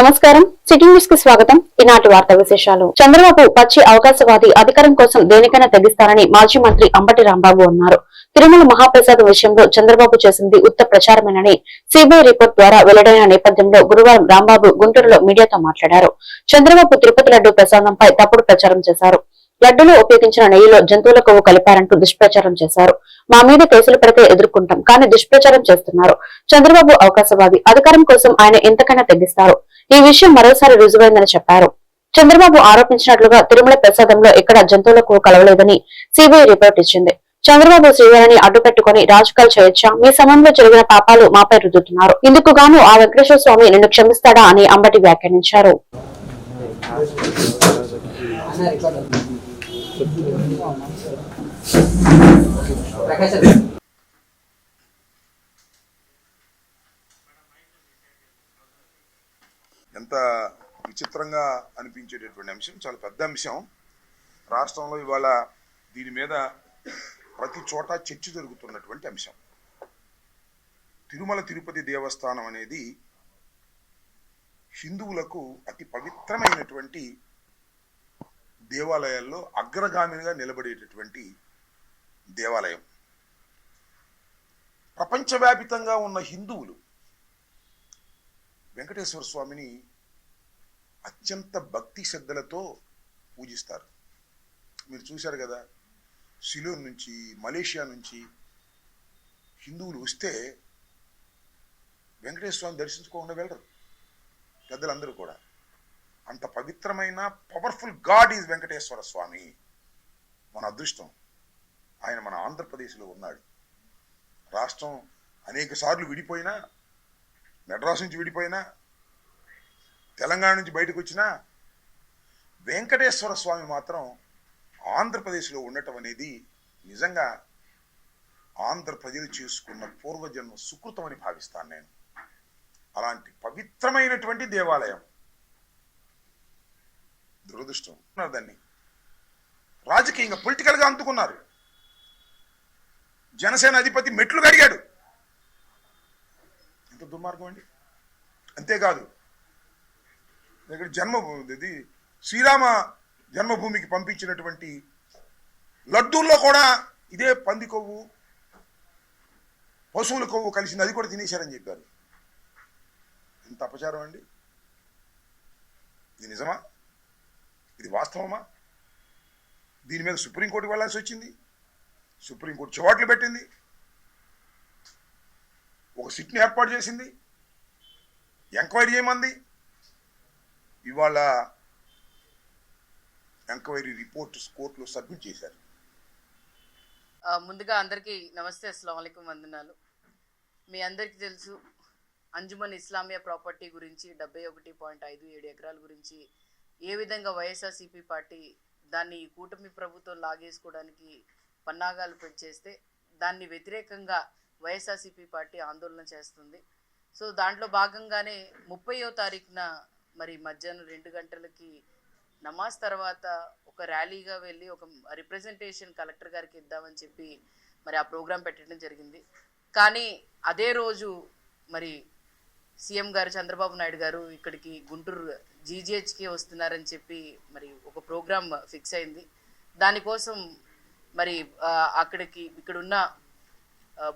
నమస్కారం. సిటీ న్యూస్కి స్వాగతం. ఈనాటి వార్త విశేషాలు. చంద్రబాబు పచ్చి అవకాశవాది అధికారం కోసం దేనికైనా తెగిస్తారని మాజీ మంత్రి అంబటి రాంబాబు అన్నారు. తిరుమల మహాప్రసాదం విషయంలో చంద్రబాబు చేసింది ఉత్త ప్రచారమేనని సిబిఐ రిపోర్ట్ ద్వారా వెల్లడైన నేపథ్యంలో గురువారం రాంబాబు గుంటూరులో మీడియాతో మాట్లాడారు. చంద్రబాబు తిరుపతి లడ్డు ప్రసాదంపై తప్పుడు ప్రచారం చేశారు. లడ్డులో ఉపయోగించిన నెయ్యిలో జంతువుల కొవ్వు కలిపారంటూ దుష్ప్రచారం చేశారు. మా మీద కేసులు పడితే ఎదుర్కొంటాం కానీ దుష్ప్రచారం చేస్తున్నారు. చంద్రబాబు అవకాశవాది అధికారం కోసం ఆయన ఎంతకైనా తగ్గిస్తారు ఈ విషయం మరోసారి రుజువైందని చెప్పారు. చంద్రబాబు ఆరోపించినట్లుగా తిరుమల ప్రసాదంలో ఎక్కడ జంతువులకు కలవలేదని సిబిఐ రిపోర్ట్ ఇచ్చింది. చంద్రబాబు శ్రీవారిని అడ్డుపెట్టుకుని రాజకీయాలు చేయొచ్చా? మీ సమయంలో జరిగిన పాపాలు మాపై రుద్దుతున్నారు. ఇందుకు గాను ఆ వెంకటేశ్వర స్వామి నిన్ను క్షమిస్తాడా అని అంబటి వ్యాఖ్యానించారు. అంత విచిత్రంగా అనిపించేటటువంటి అంశం చాలా పెద్ద అంశం. రాష్ట్రంలో ఇవాళ దీని మీద ప్రతి చోట చర్చ జరుగుతున్నటువంటి అంశం. తిరుమల తిరుపతి దేవస్థానం అనేది హిందువులకు అతి పవిత్రమైనటువంటి దేవాలయాల్లో అగ్రగామిగా నిలబడేటటువంటి దేవాలయం. ప్రపంచవ్యాపితంగా ఉన్న హిందువులు వెంకటేశ్వర స్వామిని అత్యంత భక్తి శ్రద్ధలతో పూజిస్తారు. మీరు చూశారు కదా సిలోన్ నుంచి మలేషియా నుంచి హిందువులు వస్తే వెంకటేశ్వర స్వామి దర్శించుకోకుండా వెళ్ళరు. పెద్దలందరూ కూడా. అంత పవిత్రమైన powerful god is Venkateswara Swami. మన అదృష్టం. ఆయన మన ఆంధ్రప్రదేశ్లో ఉన్నాడు. రాష్ట్రం అనేక సార్లు విడిపోయినా మెడ్రాస్ నుంచి విడిపోయినా తెలంగాణ నుంచి బయటకు వచ్చినా వెంకటేశ్వర స్వామి మాత్రం ఆంధ్రప్రదేశ్లో ఉండటం అనేది నిజంగా ఆంధ్ర ప్రజలు చేసుకున్న పూర్వజన్మ సుకృతం అని భావిస్తాను నేను. అలాంటి పవిత్రమైనటువంటి దేవాలయం. దురదృష్టం. దాన్ని రాజకీయంగా పొలిటికల్గా అందుకున్నారు. జనసేన అధిపతి మెట్లు కడిగాడు. ఎంత దుర్మార్గం అండి. అంతేకాదు ఇక్కడ జన్మభూమి ఇది. శ్రీరామ జన్మభూమికి పంపించినటువంటి లడ్డూల్లో కూడా ఇదే పంది కొవ్వు పశువుల కొవ్వు కలిసింది. అది కూడా తినేశారని చెప్పారు. ఇంత అపచారం అండి. ఇది నిజమా? ఇది వాస్తవమా? దీని మీద సుప్రీంకోర్టుకి వెళ్ళాల్సి వచ్చింది. సుప్రీంకోర్టు చివాట్లు పెట్టింది. ఒక సిట్ని ఏర్పాటు చేసింది. ఎంక్వైరీ చేయమంది. ఇవాళ ఎంక్వైరీ రిపోర్ట్ కోర్టులో సబ్మిట్ చేశారు. ముందుగా అందరికీ నమస్తే అస్సలం వందనాలు. మీ అందరికీ తెలుసు అంజుమన్ ఇస్లామియా ప్రాపర్టీ గురించి డెబ్బై ఒకటి పాయింట్ ఐదు ఏడు ఎకరాల గురించి ఏ విధంగా వైఎస్ఆర్సీపీ పార్టీ దాన్ని ఈ కూటమి ప్రభుత్వం లాగేసుకోవడానికి పన్నాగాలు పెంచేస్తే దాన్ని వ్యతిరేకంగా వైఎస్ఆర్సీపీ పార్టీ ఆందోళన చేస్తుంది. సో దాంట్లో భాగంగానే ముప్పయో తారీఖున మరి మధ్యాహ్నం రెండు గంటలకి నమాజ్ తర్వాత ఒక ర్యాలీగా వెళ్ళి ఒక రిప్రజెంటేషన్ కలెక్టర్ గారికి ఇద్దామని చెప్పి మరి ఆ ప్రోగ్రాం పెట్టడం జరిగింది. కానీ అదే రోజు మరి సీఎం గారు చంద్రబాబు నాయుడు గారు ఇక్కడికి గుంటూరు జీజీహెచ్కి వస్తున్నారని చెప్పి మరి ఒక ప్రోగ్రాం ఫిక్స్ అయింది. దానికోసం మరి అక్కడికి ఇక్కడున్న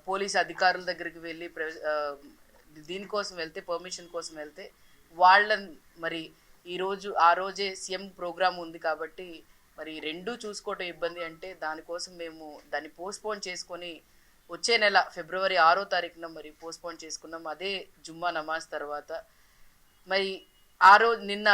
పోలీస్ అధికారుల దగ్గరికి వెళ్ళి ప్ర- దీనికోసం వెళ్తే పర్మిషన్ కోసం వెళ్తే వాళ్ళని మరి ఈరోజు ఆ రోజే సీఎం ప్రోగ్రామ్ ఉంది కాబట్టి మరి రెండూ చూసుకోవటం ఇబ్బంది అంటే దానికోసం మేము దాన్ని పోస్ట్పోన్ చేసుకొని వచ్చే నెల ఫిబ్రవరి ఆరో తారీఖున మరి పోస్ట్పోన్ చేసుకున్నాం. అదే జుమ్మా నమాజ్ తర్వాత. మరి ఆ రోజు నిన్న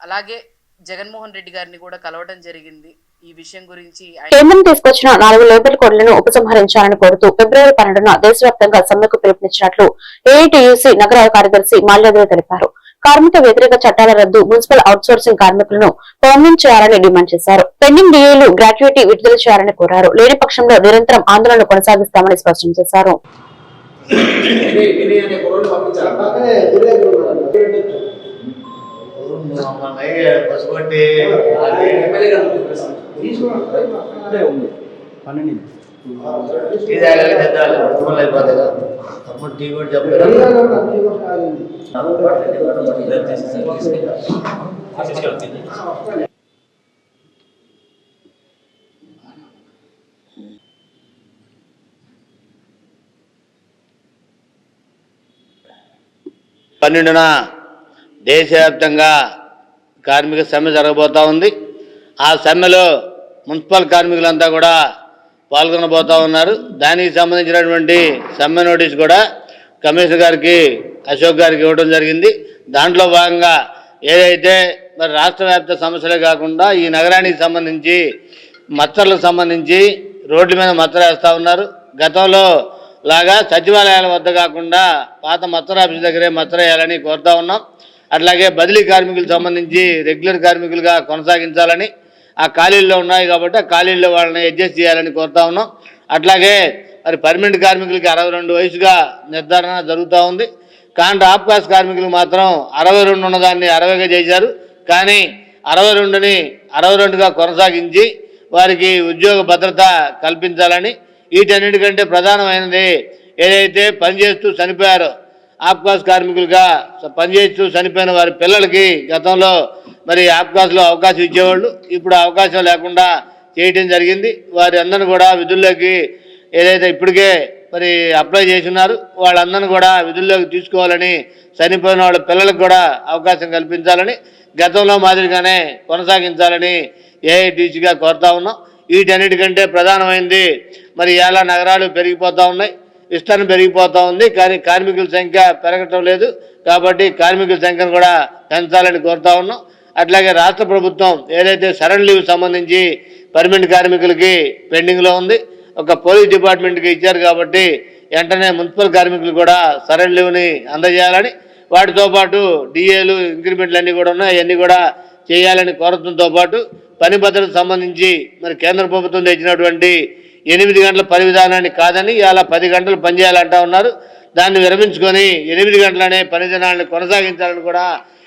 అలాగే జగన్మోహన్ రెడ్డి గారిని కూడా కలవడం జరిగింది. ఈ విషయం గురించి కేంద్రం తీసుకొచ్చిన నాలుగు లేబర్ కోడ్లను ఉపసంహరించాలని కోరుతూ ఫిబ్రవరి పన్నెండున దేశవ్యాప్తంగా సమ్మెకు పిలుపునిచ్చినట్లు ఏఐటీయూసీ నగర కార్యదర్శి మాల్యాదేవి తెలిపారు. కార్మిక వ్యతిరేక చట్టాల రద్దు మున్సిపల్ అవుట్సోర్సింగ్ కార్మికులను పర్మనెంట్ చేయాలని డిమాండ్ చేశారు. పెండింగ్ డిఏలు గ్రాట్యుటీ విడుదల చేయాలని కోరారు. లేని పక్షంలో నిరంతరం ఆందోళన కొనసాగిస్తామని స్పష్టం చేశారు. పన్నెండు టీ తాగాలి కదా టీ కూడా చెప్పారు. పన్నెండున దేశవ్యాప్తంగా కార్మిక సమ్మె జరగబోతా ఉంది. ఆ సమ్మెలో మున్సిపల్ కార్మికులంతా కూడా పాల్గొనబోతా ఉన్నారు. దానికి సంబంధించినటువంటి సమ్మె నోటీస్ కూడా కమిషనర్ గారికి అశోక్ గారికి ఇవ్వడం జరిగింది. దాంట్లో భాగంగా ఏదైతే మరి రాష్ట్ర వ్యాప్త సమస్యలే కాకుండా ఈ నగరానికి సంబంధించి మచ్చర్లకు సంబంధించి రోడ్ల మీద మచ్చర వేస్తూ ఉన్నారు. గతంలో లాగా సచివాలయాల వద్ద కాకుండా పాత మత్తర ఆఫీస్ దగ్గరే మత్తర వేయాలని కోరుతా ఉన్నాం. అట్లాగే బదిలీ కార్మికులకు సంబంధించి రెగ్యులర్ కార్మికులుగా కొనసాగించాలని ఆ ఖాళీల్లో ఉన్నాయి కాబట్టి ఆ ఖాళీల్లో వాళ్ళని అడ్జస్ట్ చేయాలని కోరుతా ఉన్నాం. అట్లాగే మరి పర్మనెంట్ కార్మికులకి అరవై రెండు వయసుగా నిర్ధారణ జరుగుతూ ఉంది. కానీ ఆప్కాస్ కార్మికులు మాత్రం అరవై రెండు ఉన్నదాన్ని అరవైగా చేశారు. కానీ అరవై రెండుని అరవై రెండుగా కొనసాగించి వారికి ఉద్యోగ భద్రత కల్పించాలని వీటన్నిటికంటే ప్రధానమైనది ఏదైతే పనిచేస్తూ చనిపోయారో ఆప్కాస్ కార్మికులుగా పనిచేస్తూ చనిపోయిన వారి పిల్లలకి గతంలో మరి ఆప్కాస్లో అవకాశం ఇచ్చేవాళ్ళు. ఇప్పుడు అవకాశం లేకుండా చేయటం జరిగింది. వారి అందరిని కూడా విధుల్లోకి ఏదైతే ఇప్పటికే మరి అప్లై చేస్తున్నారు వాళ్ళందరిని కూడా విధుల్లోకి తీసుకోవాలని చనిపోయిన వాళ్ళ పిల్లలకు కూడా అవకాశం కల్పించాలని గతంలో మాదిరిగానే కొనసాగించాలని ఏఐటీసీగా కోరుతా ఉన్నాం. వీటన్నిటికంటే ప్రధానమైంది మరి ఎలా నగరాలు పెరిగిపోతూ ఉన్నాయి. విస్తరణ పెరిగిపోతూ ఉంది కానీ కార్మికుల సంఖ్య పెరగటం లేదు. కాబట్టి కార్మికుల సంఖ్యను కూడా పెంచాలని కోరుతా ఉన్నాం. అట్లాగే రాష్ట్ర ప్రభుత్వం ఏదైతే సరణ్ లీవ్ సంబంధించి పర్మనెంట్ కార్మికులకి పెండింగ్లో ఉంది ఒక పోలీస్ డిపార్ట్మెంట్కి ఇచ్చారు కాబట్టి వెంటనే మున్సిపల్ కార్మికులు కూడా సరణ్ లీవ్ని అందజేయాలని వాటితో పాటు డిఏలు ఇంక్రిమెంట్లు అన్నీ కూడా ఉన్నాయి అవన్నీ కూడా చేయాలని కోరడంతో పాటు పని భద్రత సంబంధించి మరి కేంద్ర ప్రభుత్వం తెచ్చినటువంటి ఎనిమిది గంటల పని విధానాన్ని కాదని ఇలా పది గంటలు పనిచేయాలంటా ఉన్నారు. దాన్ని విరమించుకొని ఎనిమిది గంటలనే పని దినాన్ని కొనసాగించాలని కూడా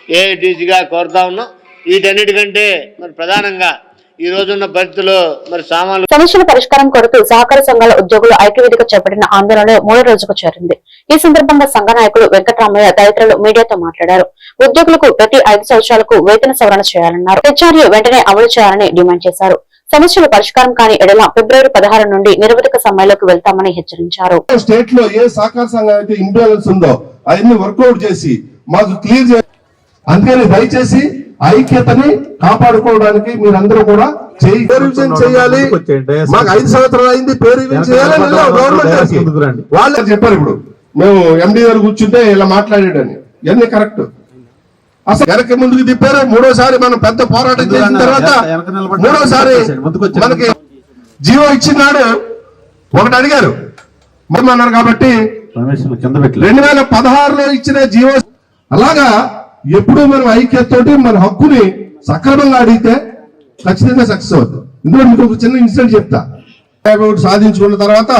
ఏఐటీసీగా కోరుతా ఉన్నాం. వీటన్నిటికంటే మరి ప్రధానంగా ఈ రోజున్న పరిస్థితుల్లో మరి సామాన్లు సమస్యల పరిష్కారం కొరకు సహకార సంఘాల ఉద్యోగులు ఐక్యవేదిక చేపట్టిన ఆందోళన మూడో రోజుకు చేరింది. ఈ సందర్భంగా సంఘ నాయకులు వెంకటరామయ్య తదితరులు మీడియాతో మాట్లాడారు. ఉద్యోగులకు ప్రతి ఐదు సంవత్సరాలకు వేతన సవరణ చేయాలన్నారు. హెచ్ఆర్ఏ వెంటనే అమలు చేయాలని డిమాండ్ చేశారు. సమస్యల పరిష్కారం కాని ఎడల ఫిబ్రవరి పదహారు నుండి నిరవధిక సమ్మెలోకి వెళ్తామని హెచ్చరించారు. స్టేట్లో ఏ సహకార సంఘం అయితే ఇంబ్యాలెన్స్ ఉందో అవన్నీ వర్కౌట్ చేసి మాకు క్లియర్ అందుకని దయచేసి ఐక్యతని కాపాడుకోవడానికి మీరందరూ కూడా చేయాలి. మాకు ఐదు సంవత్సరాలు అయింది పేరు గవర్నమెంట్. వాళ్ళే చెప్పారు ఇప్పుడు. మేము ఎండి గారు కూర్చుంటే ఇలా మాట్లాడాడని ఇవన్నీ కరెక్ట్ అసలు వెనక్కి ముందుకు తిప్పారు. మూడోసారి మనం పెద్ద పోరాటం చేసిన తర్వాత మూడోసారి మనకి జీవో ఇచ్చినాడు. ఒకటి అడిగారు. అన్నారు కాబట్టి రెండు వేల పదహారులో ఇచ్చిన జీవో అలాగా ఎప్పుడు మనం ఐక్యతతోటి మన హక్కుని సక్రమంగా అడిగితే ఖచ్చితంగా సక్సెస్ అవుతుంది. ఇందులో మీకు ఒక చిన్న ఇన్సిడెంట్ చెప్తా. సాధించుకున్న తర్వాత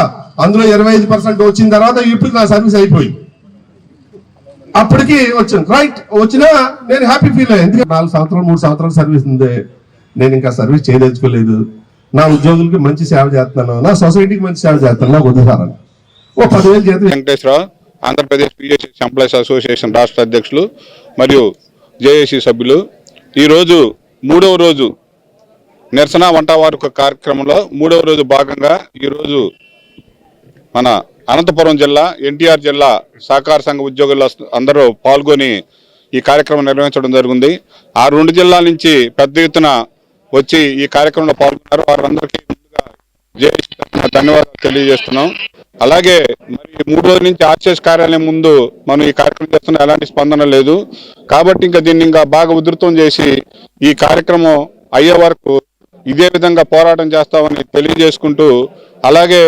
అందులో ఇరవై ఐదు పర్సెంట్ వచ్చిన తర్వాత ఇప్పుడు నా సర్వీస్ అయిపోయింది. అప్పటికి వచ్చాను రైట్ వచ్చినా నేను హ్యాపీ ఫీల్ అయ్యాను ఎందుకంటే నాలుగు సంవత్సరాలు మూడు సంవత్సరాలు సర్వీస్ ఉంది. నేను ఇంకా సర్వీస్ చేయదలుచుకోలేదు. నా ఉద్యోగులకి మంచి సేవ చేస్తున్నాను. నా సొసైటీకి మంచి సేవ చేస్తున్నాను. నాకు వదిలేసారని ఓ పదివేలు చేతి Venkateswararao Andhra Pradesh P S S employees association రాష్ట్ర అధ్యక్షులు మరియు జేఏసీ సభ్యులు. ఈరోజు మూడవ రోజు నిరసన వంట వారు కార్యక్రమంలో మూడవ రోజు భాగంగా ఈరోజు మన అనంతపురం జిల్లా ఎన్టీఆర్ జిల్లా సహకార సంఘ ఉద్యోగులు అందరూ పాల్గొని ఈ కార్యక్రమం నిర్వహించడం జరిగింది. ఆ రెండు జిల్లాల నుంచి పెద్ద ఎత్తున వచ్చి ఈ కార్యక్రమంలో పాల్గొన్నారు. వారందరికీ ముందుగా ధన్యవాదాలు తెలియజేస్తున్నాం. అలాగే మరి మూడు రోజుల నుంచి ఆర్సిఎస్ కార్యాలయం ముందు మనం ఈ కార్యక్రమం చేస్తున్న ఎలాంటి స్పందన లేదు. కాబట్టి ఇంకా దీన్ని ఇంకా బాగా ఉధృతం చేసి ఈ కార్యక్రమం అయ్యే వరకు ఇదే విధంగా పోరాటం చేస్తామని తెలియజేసుకుంటూ అలాగే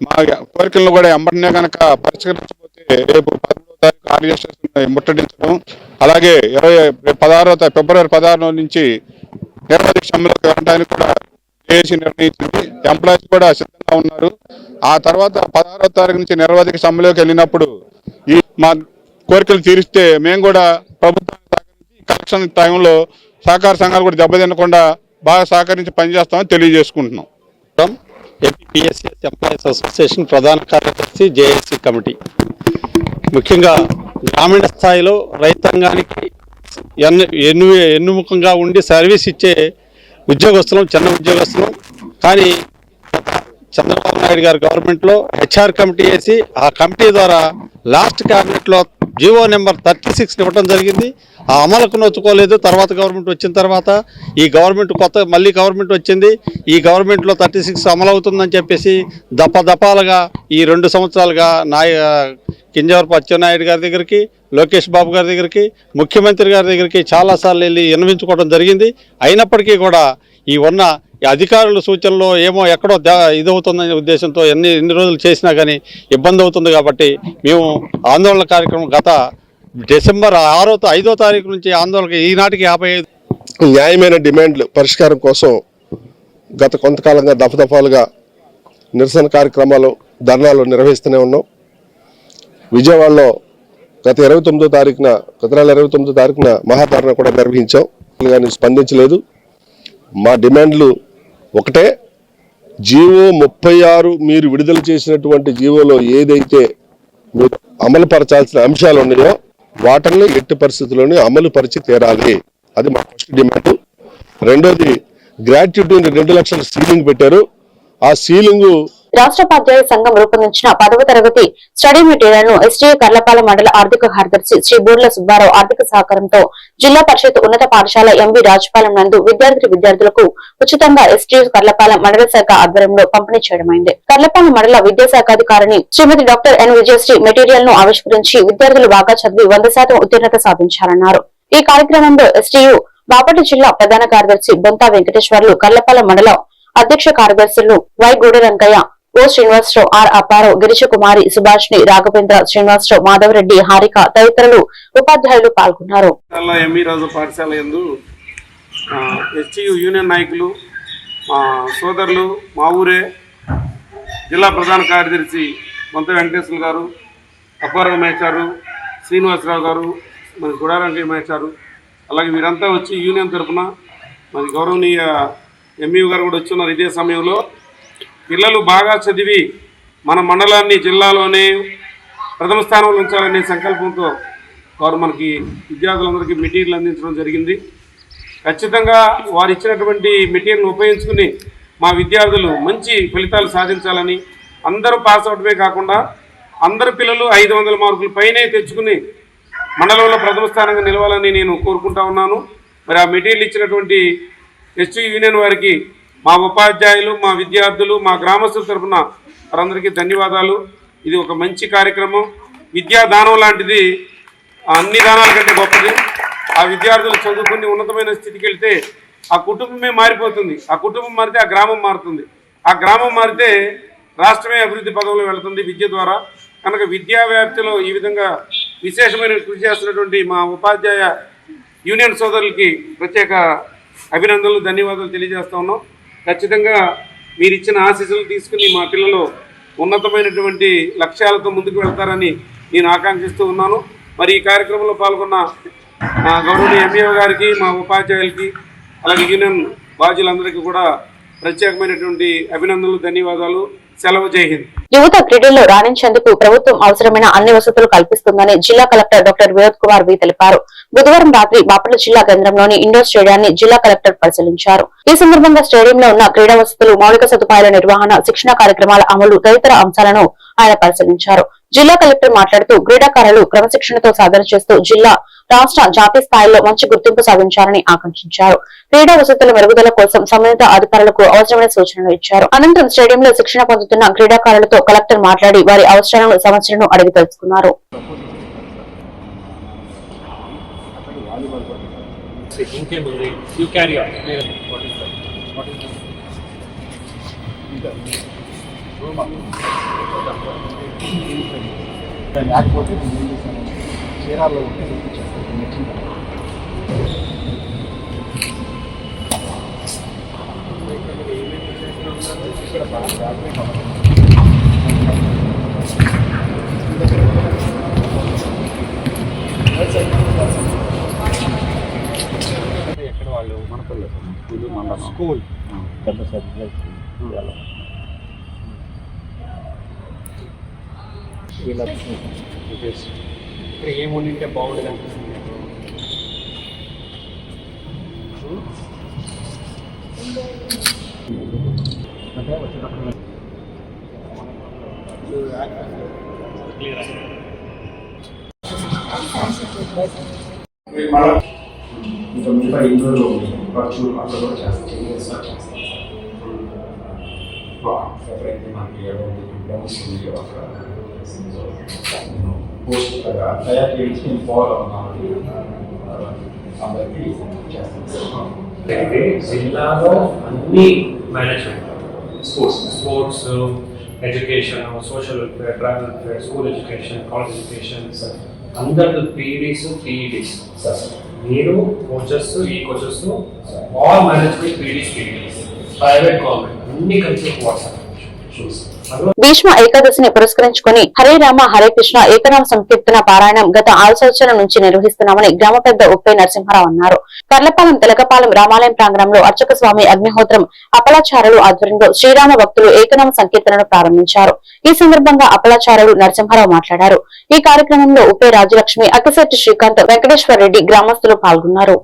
మా కోరికలను కూడా ఎంబడినే కనుక పరిష్కరించకపోతే రేపు పదమూడవ తారీఖు ఆర్ఎస్ఎస్ ముట్టడించడం అలాగే ఇరవై పదహారో ఫిబ్రవరి పదహారు నుంచి నిర్వహిక సమ్మెలోకి వెళ్ళడానికి కూడా జేఏసీ నిర్ణయించింది. ఎంప్లాయీస్ కూడా సిద్ధంగా ఉన్నారు. ఆ తర్వాత పదహారో తారీఖు నుంచి నిర్వాధిక సమ్మెలోకి వెళ్ళినప్పుడు ఈ మా కోరికలు తీరిస్తే మేము కూడా ప్రభుత్వాన్ని కలెక్షన్ టైంలో సహకార సంఘాలు కూడా దెబ్బతినకుండా బాగా సహకరించి పనిచేస్తామని తెలియజేసుకుంటున్నాం. పిఎస్సిఎస్ ఎంప్లాయీస్ అసోసియేషన్ ప్రధాన కార్యదర్శి జేఏసీ కమిటీ. ముఖ్యంగా గ్రామీణ స్థాయిలో రైతాంగానికి ఎన్ను ఎన్ను ఎన్నుముఖంగా ఉండి సర్వీస్ ఇచ్చే ఉద్యోగస్తులం చిన్న ఉద్యోగస్తులం. కానీ చంద్రబాబు నాయుడు గారి గవర్నమెంట్లో హెచ్ఆర్ కమిటీ వేసి ఆ కమిటీ ద్వారా లాస్ట్ క్యాబినెట్లో జీవో నెంబర్ థర్టీ సిక్స్ ఇవ్వడం జరిగింది. ఆ అమలుకు నొచ్చుకోలేదు తర్వాత గవర్నమెంట్ వచ్చిన తర్వాత ఈ గవర్నమెంట్ కొత్త మళ్ళీ గవర్నమెంట్ వచ్చింది. ఈ గవర్నమెంట్లో థర్టీ సిక్స్ అమలు అవుతుందని చెప్పేసి దపదపాలుగా ఈ రెండు సంవత్సరాలుగా నాయ కింజవరపు అచ్చెన్నాయుడు గారి దగ్గరికి లోకేష్ బాబు గారి దగ్గరికి ముఖ్యమంత్రి గారి దగ్గరికి చాలాసార్లు వెళ్ళి విన్నవించుకోవడం జరిగింది. అయినప్పటికీ కూడా ఈ ఉన్న అధికారుల సూచనలో ఏమో ఎక్కడో ఇదవుతుందనే ఉద్దేశంతో ఎన్ని ఎన్ని రోజులు చేసినా కానీ ఇబ్బంది అవుతుంది కాబట్టి మేము ఆందోళన కార్యక్రమం గత డిసెంబర్ ఆరో ఐదో తారీఖు నుంచి ఆందోళనకి ఈనాటికి యాభై న్యాయమైన డిమాండ్లు పరిష్కారం కోసం గత కొంతకాలంగా దఫదఫాలుగా నిరసన కార్యక్రమాలు ధర్నాలు నిర్వహిస్తూనే ఉన్నాం. విజయవాడలో గత ఇరవై తొమ్మిదో తారీఖున గత నెల ఇరవై తొమ్మిదో తారీఖున మహాధరణ కూడా నిర్వహించాం. కానీ స్పందించలేదు. మా డిమాండ్లు ఒకటే జీవో ముప్పై ఆరు మీరు విడుదల చేసినటువంటి జీవోలో ఏదైతే మీరు అమలు పరచాల్సిన అంశాలు ఉన్నాయో వాటిని ఎట్టి పరిస్థితుల్లోనే అమలు పరిచి తీరాలి. అది మా ఫస్ట్ డిమాండ్ రెండోది గ్రాట్యుటీ రెండు లక్షల సీలింగ్ పెట్టారు. ఆ సీలింగు రాష్ట్ర ఉపాధ్యాయ సంఘం రూపొందించిన పదవ తరగతి స్టడీ మెటీరియల్ను కర్లపాల మండల ఆర్థిక కార్యదర్శి శ్రీ బూర్ల సుబ్బారావు ఆర్థిక సహకారంతో జిల్లా పరిషత్ ఉన్నత పాఠశాల ఎంవి రాజపాలెం నందు విద్యార్థి విద్యార్థులకు ఉచితంగా ఎస్టీఏ కర్లపాలెం మండల శాఖ ఆధ్వర్యంలో పంపిణీ చేయడమైంది. కర్లపాలెం మండల విద్యాశాఖాధికారిని శ్రీమతి డాక్టర్ ఎన్ విజయశ్రీ మెటీరియల్ను ఆవిష్కరించి విద్యార్థులు బాగా చదివి వంద శాతం ఉత్తీర్ణత సాధించాలన్నారు ఈ కార్యక్రమంలో ఎస్టీయు బాపట్ల జిల్లా ప్రధాన కార్యదర్శి బొంతా వెంకటేశ్వర్లు కర్లపాలెం మండలం అధ్యక్ష కార్యదర్శులు Y Gudarankaiah O Srinivasarao R Apparao Girijakumari Subhashni Raghavendra Srinivasarao Madhavareddy Harika తదితరులు ఉపాధ్యాయులు పాల్గొన్నారు. ఎంఈ రాజు పాఠశాల ఎందు ఎస్టీయు యూనియన్ నాయకులు మా సోదరులు మా ఊరే జిల్లా ప్రధాన కార్యదర్శి బొంత వెంకటేశ్వర గారు అప్పారావు మేచారు శ్రీనివాసరావు గారు మరి గుడారంకి మేచారు అలాగే వీరంతా వచ్చి యూనియన్ తరఫున మరి గౌరవనీయ ఎంఈ గారు కూడా వచ్చున్నారు ఇదే సమయంలో. పిల్లలు బాగా చదివి మన మండలాన్ని జిల్లాలోనే ప్రథమ స్థానంలో ఉంచాలనే సంకల్పంతో వారు మనకి విద్యార్థులందరికీ మెటీరియల్ అందించడం జరిగింది. ఖచ్చితంగా వారు ఇచ్చినటువంటి మెటీరియల్ని ఉపయోగించుకుని మా విద్యార్థులు మంచి ఫలితాలు సాధించాలని అందరూ పాస్ అవడమే కాకుండా అందరు పిల్లలు ఐదు వందల మార్కులు పైనే తెచ్చుకుని మండలంలో ప్రథమ స్థానంగా నిలవాలని నేను కోరుకుంటా ఉన్నాను. మరి ఆ మెటీరియల్ ఇచ్చినటువంటి ఎస్టీ యూనియన్ వారికి మా ఉపాధ్యాయులు మా విద్యార్థులు మా గ్రామస్తుల తరఫున వారందరికీ ధన్యవాదాలు. ఇది ఒక మంచి కార్యక్రమం. విద్యా దానం లాంటిది అన్ని దానాల కంటే గొప్పది. ఆ విద్యార్థులు చదువుకుని ఉన్నతమైన స్థితికి వెళ్తే ఆ కుటుంబమే మారిపోతుంది. ఆ కుటుంబం మారితే ఆ గ్రామం మారుతుంది. ఆ గ్రామం మారితే రాష్ట్రమే అభివృద్ధి పదవులు వెళుతుంది విద్య ద్వారా. కనుక విద్యా వ్యాప్తిలో ఈ విధంగా విశేషమైన కృషి చేస్తున్నటువంటి మా ఉపాధ్యాయ యూనియన్ సోదరులకి ప్రత్యేక అభినందనలు ధన్యవాదాలు తెలియజేస్తా ఉన్నాం. ఖచ్చితంగా మీరు ఇచ్చిన ఆశీస్సులు తీసుకుని మా పిల్లలు ఉన్నతమైనటువంటి లక్ష్యాలతో ముందుకు వెళ్తారని నేను ఆకాంక్షిస్తూ ఉన్నాను. మరి ఈ కార్యక్రమంలో పాల్గొన్న మా గౌరవనీయ ఎంఈఓ గారికి మా ఉపాధ్యాయులకి అలాగే యూనియన్ బాధ్యులందరికీ కూడా ప్రత్యేకమైనటువంటి అభినందనలు ధన్యవాదాలు. సెలవు జై యువత క్రీడల్లో రాణించేందుకు ప్రభుత్వం అవసరమైన అన్ని వసతులు కల్పిస్తుందని జిల్లా collector doctor Vinod Kumar V తెలిపారు. బుధవారం రాత్రి బాపట్ల జిల్లా కేంద్రంలోని ఇండోర్ స్టేడియాన్ని జిల్లా కలెక్టర్ పరిశీలించారు. ఈ సందర్భంగా స్టేడియంలో ఉన్న క్రీడా వసతులు మౌలిక సదుపాయాల నిర్వహణ శిక్షణ కార్యక్రమాల అమలు తదితర అంశాలను ఆయన పరిశీలించారు. జిల్లా కలెక్టర్ మాట్లాడుతూ క్రీడాకారులు క్రమశిక్షణతో సాధన చేస్తూ జిల్లా రాష్ట్ర జాతీయ స్థాయిలో మంచి గుర్తింపు సాధించాలని ఆకాంక్షించారు. క్రీడా వసతుల మెరుగుదల కోసం సంబంధిత అధికారులకు అవసరమైన సూచనలు ఇచ్చారు. అనంతరం స్టేడియంలో శిక్షణ పొందుతున్న క్రీడాకారులతో కలెక్టర్ మాట్లాడి వారి అవసరాలను సమస్యలను అడిగి తెలుసుకున్నారు. Thank you. చేశాను చీరాల్లో ఉంటే నెక్స్ట్ ఎక్కడ వాళ్ళు? మండలం స్కూల్. పెద్ద సబ్జెక్ట్ వీళ్ళ ఉద్దేశం ఇక్కడ ఏం ఉండింటే బాగుండేది అనిపిస్తుంది. అంటే వచ్చేటప్పుడు ఇంకా మిగతా ఇంట్లో ఖర్చు కూడా చేస్తాం సెపరేట్ మనకి పోస్ట్ తయారు చేసి నేను ఫాలో అందరికీ చేస్తాను అయితే జిల్లాలో అన్ని management sports sports education social welfare travel welfare school education college education అందరు పీడీస్ పీఈడీస్ మీరు కోచెస్ ఈ coaches all management PDs PEDs private government అన్ని కలిసి వాట్సాప్. చూసి భీష్మ ఏకాదశిని పురస్కరించుకుని హరే రామ హరే కృష్ణ ఏకనామ సంకీర్తన పారాయణం గత ఆరు సంవత్సరాల నుంచి నిర్వహిస్తున్నామని గ్రామ పెద్ద ఉప్పై నరసింహారావు అన్నారు. కర్లపాలెం తెలకపాలెం రామాలయం ప్రాంగణంలో అర్చక స్వామి అగ్నిహోత్రం అపలాచారులు ఆధ్వర్యంలో శ్రీరామ భక్తులు ఏకనామ సంకీర్తనను ప్రారంభించారు. ఈ సందర్భంగా అపలాచారులు నరసింహారావు మాట్లాడారు. ఈ కార్యక్రమంలో ఉప్పై రాజలక్ష్మి అక్కశెట్టి శ్రీకాంత్ వెంకటేశ్వర రెడ్డి గ్రామస్తులు పాల్గొన్నారు.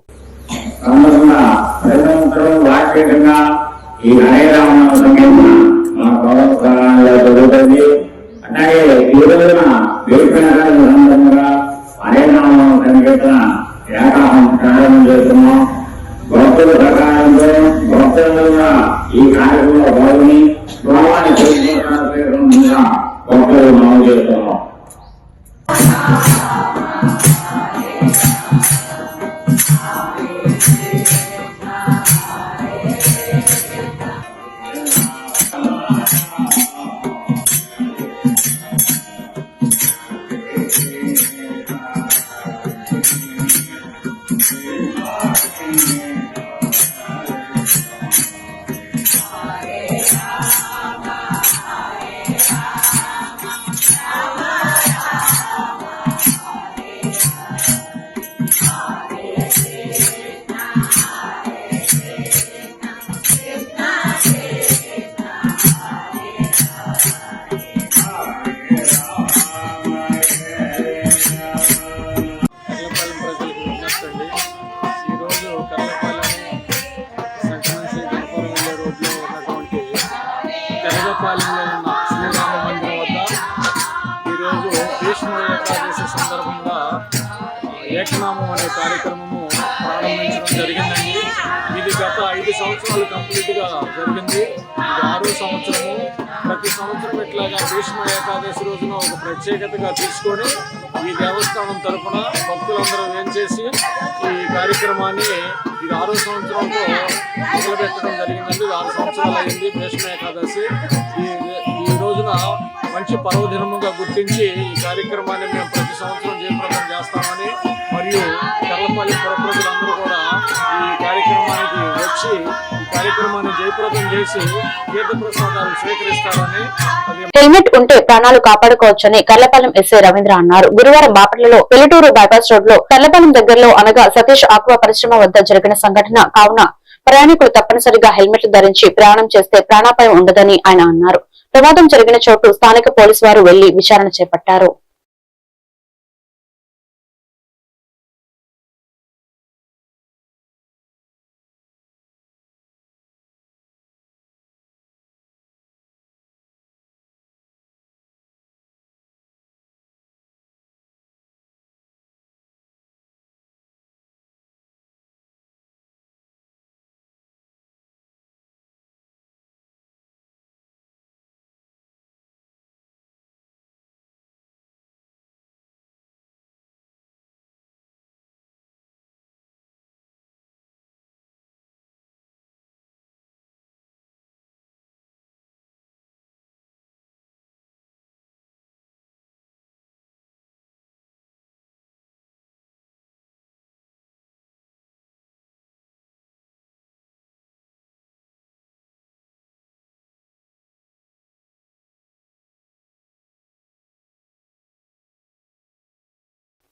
ఈ హరే రామ సంకీర్తన మన పర్వతాలలో జరుగుతుంది అలాగే ఈ రోజున వేడుకనగర సందర్భంగా హరేరామ కనిపెట్టిన ఏకాహం ప్రారంభం చేస్తున్నాం. భక్తుల ప్రకారంతో భక్తులుగా ఈ కార్యక్రమంలో పాల్గొని స్వామి చేస్తున్న భక్తులు మనం చేస్తున్నాం. Thank you. కర్లపాలెం ఐదు సంవత్సరాలు కంప్లీట్గా జరిగింది. ఇది ఆరో సంవత్సరము ప్రతి సంవత్సరం ఇట్లాగా భీష్మ ఏకాదశి రోజున ఒక ప్రత్యేకతగా తీసుకొని ఈ దేవస్థానం తరపున భక్తులందరూ ఏం చేసి ఈ కార్యక్రమాన్ని ఇది ఆరో సంవత్సరంతో మొదలుపెట్టడం జరిగిందండి. ఇది ఆరు సంవత్సరాలు అయింది భీష్మ ఏకాదశి. ఈ ఈ రోజున మంచి పర్వదినముగా గుర్తించి ఈ కార్యక్రమాన్ని మేము ప్రతి సంవత్సరం జయప్రదం చేస్తామని మరియు కర్లపల్లి పురప్రజలందరూ కూడా ఈ వచ్చి కార్యక్రమాన్ని జయప్రదం చేసి తీర్థ ప్రసాదాలు స్వీకరిస్తారని హెల్మెట్ ఉంటే ప్రాణాలు కాపాడుకోవచ్చని కర్లపాలెం ఎస్ఐ రవీంద్ర అన్నారు. గురువారం బాపట్లలో పెళ్ళిటూరు బైపాస్ రోడ్లో కర్లపాలెం దగ్గరలో అనగా సతీష్ ఆక్వా పరిశ్రమ వద్ద జరిగిన సంఘటన కావున ప్రయాణికులు తప్పనిసరిగా హెల్మెట్లు ధరించి ప్రయాణం చేస్తే ప్రాణాపాయం ఉండదని ఆయన అన్నారు. ప్రమాదం జరిగిన చోటు స్థానిక పోలీసు వారు వెళ్ళి విచారణ చేపట్టారు.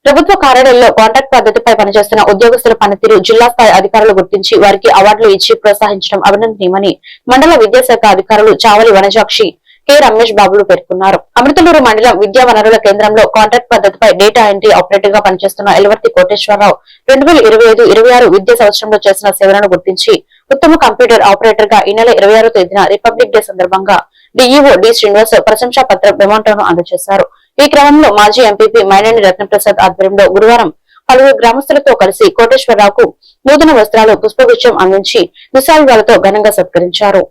ప్రభుత్వ కార్యాలయంలో కాంట్రాక్ట్ పద్ధతిపై పనిచేస్తున్న ఉద్యోగస్తుల పనితీరు జిల్లా స్థాయి అధికారులు గుర్తించి వారికి అవార్డులు ఇచ్చి ప్రోత్సహించడం అభినందనీయమని మండల విద్యాశాఖ అధికారులు చావలి వనజాక్షి కె రమేష్ బాబులు పేర్కొన్నారు. అమృతలూరు మండలం విద్యా వనరుల కేంద్రంలో కాంట్రాక్ట్ పద్ధతిపై డేటా ఎంట్రీ ఆపరేటర్గా పనిచేస్తున్న ఎలవర్తి కోటేశ్వరరావు రెండు వేల ఇరవై ఐదు ఇరవై ఆరు విద్యా సంవత్సరంలో చేసిన సేవలను గుర్తించి ఉత్తమ కంప్యూటర్ ఆపరేటర్గా ఈ నెల ఇరవై ఆరో తేదీన రిపబ్లిక్ డే సందర్భంగా D E O D Srinivas ప్రశంసా పత్రం మెమోంటోను అందజేశారు. ఈ క్రమంలో మాజీ ఎంపీపీ మైనేని రత్నప్రసాద్ ఆధ్వర్యంలో గురువారం పలువురు గ్రామస్తులతో కలిసి కోటేశ్వరరావుకు నూతన వస్త్రాలు పుష్పగుచ్చం అందించి నిశాలువాలతో ఘనంగా సత్కరించారు.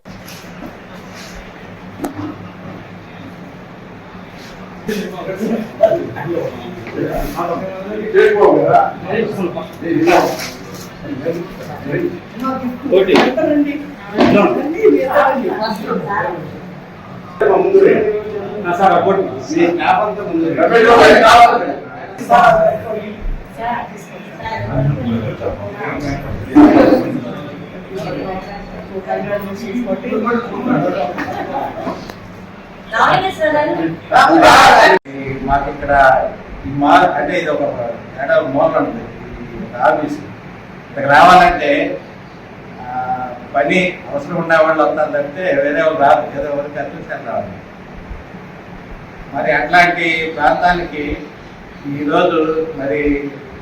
మాకు ఇక్కడ ఈ మాల్ అంటే ఇది ఒక అంటే మోల్ ఒక ఆఫీస్ ఇక్కడికి రావాలంటే పని అవసరం ఉన్న వాళ్ళు వస్తారు తప్పితే వేరే వాళ్ళు రాదు ఏదో ఎవరికి అదృష్టం రావాలి. మరి అట్లాంటి ప్రాంతానికి ఈరోజు మరి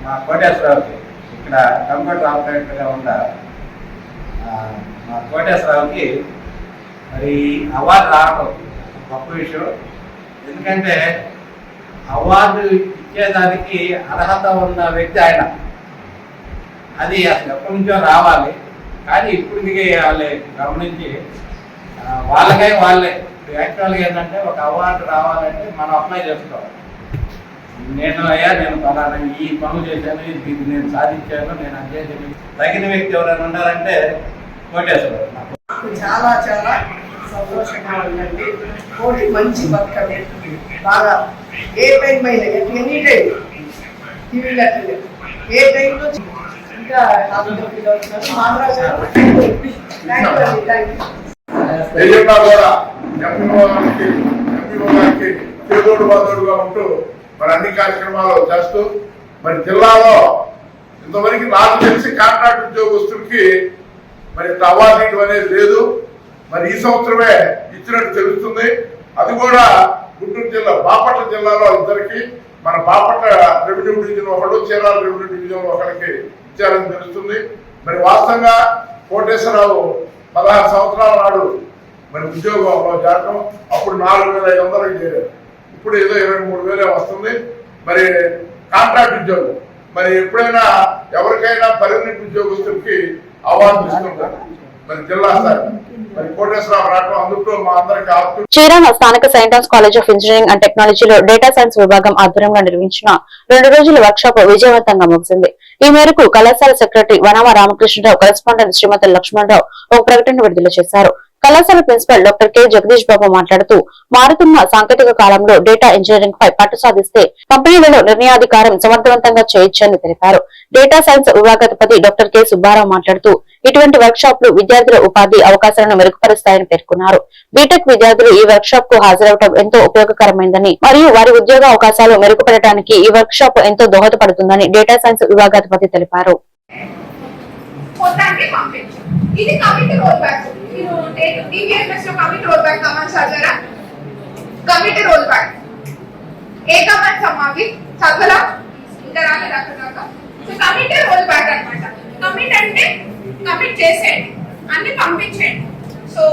మా కోటేశ్వరరావుకి ఇక్కడ కంప్యూటర్ ఆపరేటర్గా ఉన్న మా కోటేశ్వరరావుకి మరి అవార్డు రావడం గొప్ప విషయం. ఎందుకంటే అవార్డు ఇచ్చేదానికి అర్హత ఉన్న వ్యక్తి ఆయన. అది అసలు ఎప్పటి నుంచో రావాలి. కానీ ఇప్పటికి వాళ్ళే గమనించి ఆ, వాళ్ళకై వాళ్ళే. యాక్చువల్గా ఏంటంటే ఒక అవార్డు రావాలంటే మనం అప్లై చేసుకోవాలి. నేను అయ్యా నేను ఫలానా ఈ పనులు చేశాను ఇది నేను సాధించాను నేను అది చేశాను. తగిన వ్యక్తి ఎవరైనా ఉన్నారంటే కోటేశ్వరరావు నాకు. చాలా చాలా సంతోషంగా ఉందండి. కోటి మంచి బతుకమే బాగా ఏ టైం అయినా ఎనీ టైం టీవీలో ఏ టైంలో ఇంకా గారు thank you thank you M P O గారికి ఎంపీఓ గారికి చేదోడు బాదోడుగా ఉంటూ మరి అన్ని కార్యక్రమాలు చేస్తూ మరి జిల్లాలో ఇంతవరకు నాకు తెలిసి కాంట్రాక్ట్ ఉద్యోగస్తులకి మరి అవార్డు ఇవ్వడం అనేది లేదు. మరి ఈ సంవత్సరమే ఇచ్చినట్టు తెలుస్తుంది. అది కూడా గుంటూరు జిల్లా బాపట్ల జిల్లాలో ఇద్దరికి మన బాపట్ల రెవెన్యూ డివిజన్ ఒకళ్ళు చీరాల రెవెన్యూ డివిజన్ ఒకరికి ఇచ్చారని తెలుస్తుంది. మరి వాస్తవంగా కోటేశ్వరరావు పదహారు సంవత్సరాల నాడు మరి ఉద్యోగంలో చేరటం అప్పుడు నాలుగు వేల ఐదు వందలకి చేరారు. ఇప్పుడు ఏదో ఇరవై మూడు వేలే వస్తుంది. మరి కాంట్రాక్ట్ ఉద్యోగం. మరి ఎప్పుడైనా ఎవరికైనా పర్మనెంట్ ఉద్యోగస్తులకి అవార్డు ఇస్తుంటారు మరి జిల్లా స్థాయి. మరి స్థానిక Saint Ann's college of engineering and టెక్నాలజీలో డేటా సైన్స్ విభాగం ఆధ్వర్యంలో నిర్వహించిన రెండు రోజుల వర్క్ షాప్ విజయవంతంగా ముగిసింది. ఈ మేరకు కళాశాల సెక్రటరీ వనమ రామకృష్ణరావు కరెస్పాండెంట్ శ్రీమతి లక్ష్మణరావు ఒక ప్రకటన విడుదల చేశారు. కళాశాల principal doctor K Jagadish Babu మాట్లాడుతూ మారుతున్న సాంకేతిక కాలంలో డేటా ఇంజనీరింగ్ పై పట్టు సాధిస్తే కంపెనీలలో నిర్ణయాధికారం సమర్థవంతంగా చేయొచ్చని తెలిపారు. డేటా సైన్స్ విభాగాధిపతి డాక్టర్ కె సుబ్బారావు మాట్లాడుతూ ఇటువంటి వర్క్ షాప్లు విద్యార్థుల ఉపాధి అవకాశాలను మెరుగుపరుస్తాయని పేర్కొన్నారు. బీటెక్ విద్యార్థులు ఈ వర్క్ షాప్కు హాజరవడం ఎంతో ఉపయోగకరమైందని మరియు వారి ఉద్యోగ అవకాశాలు మెరుగుపడటానికి ఈ వర్క్ షాప్ ఎంతో దోహదపడుతుందని డేటా సైన్స్ విభాగాధిపతి తెలిపారు. ఇది కమిటీ రోల్ బ్యాక్ మీరు టీవీఎంఎస్లో కమిటీ రోల్ బ్యాక్ కమాండ్స్ చదివారా కమిటీ రోల్ బ్యాక్ ఏ కమాండ్స్ అమ్మా అవి చదవరా ఇంకా రాలేదు అక్కడ దాకా సో కమిటీ రోల్ బ్యాక్ అన్నమాట కమిట్ అంటే కమిట్ చేసేయండి అన్ని పంపించేయండి సో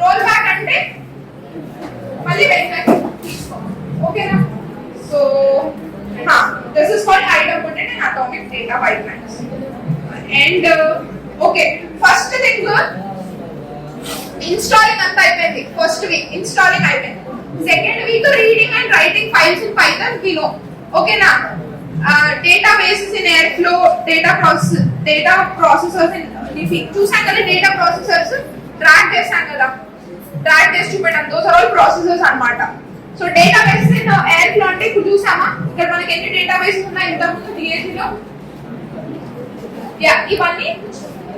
రోల్ బ్యాక్ అంటే మళ్ళీ వెనక్కి తీసుకో ఓకేనా so this is called item content and atomic data pipelines and okay first thing installing అంతా అయిపోయింది. ఫస్ట్ వీక్ ఇన్స్టాలింగ్ అయిపోయింది. Second week reading and writing files in Python we ఓకేనా? Databases in Airflow data process data processors in చూసాం కదా data processors track చేసాం కదా. Track చేసి చూపెట్టాం. దోస్ ఆర్ ఆల్ ప్రాసెసర్స్ అన్నమాట. So databases in Airflow అంటే ఇప్పుడు చూసామా ఇక్కడ మనకి ఎన్ని డేటా బేసెస్ ఉన్నాయి ఇంతకుముందు? డిఏసీలో యా ఇవన్నీ